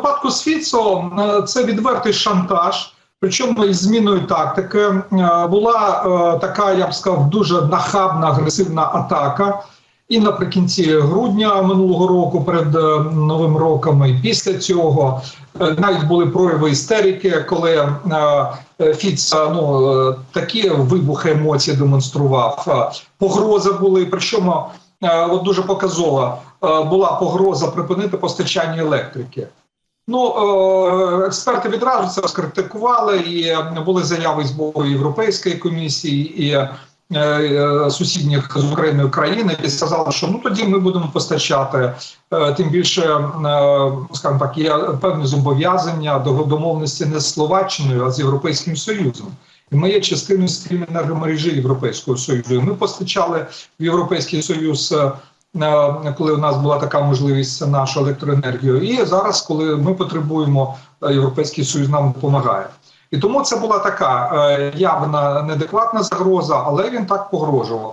випадку з Фіцо е, це відвертий шантаж. Причому із зміною тактики Е, була е, така, я б сказав, дуже нахабна агресивна атака. І наприкінці грудня минулого року, перед новим роком, і після цього навіть були прояви істерики, коли Фіц ну, такі вибухи емоцій демонстрував. Погрози були, причому от дуже показово е, була погроза припинити постачання електрики. Ну, е, експерти відразу це скритикували, і е, були заяви з боку Європейської комісії і е, сусідніх з Україною країн, які сказали, що ну тоді ми будемо постачати. Тим більше, скажімо так, є певні зобов'язання до домовленості не з Словаччиною, а з Європейським Союзом. І ми є частиною спільної енергомережі Європейського Союзу. Ми постачали в Європейський Союз. Е, Коли у нас була така можливість нашу електроенергію, і зараз, коли ми потребуємо, е, Європейський Союз нам допомагає. І тому це була така е, явна неадекватна загроза, але він так погрожував.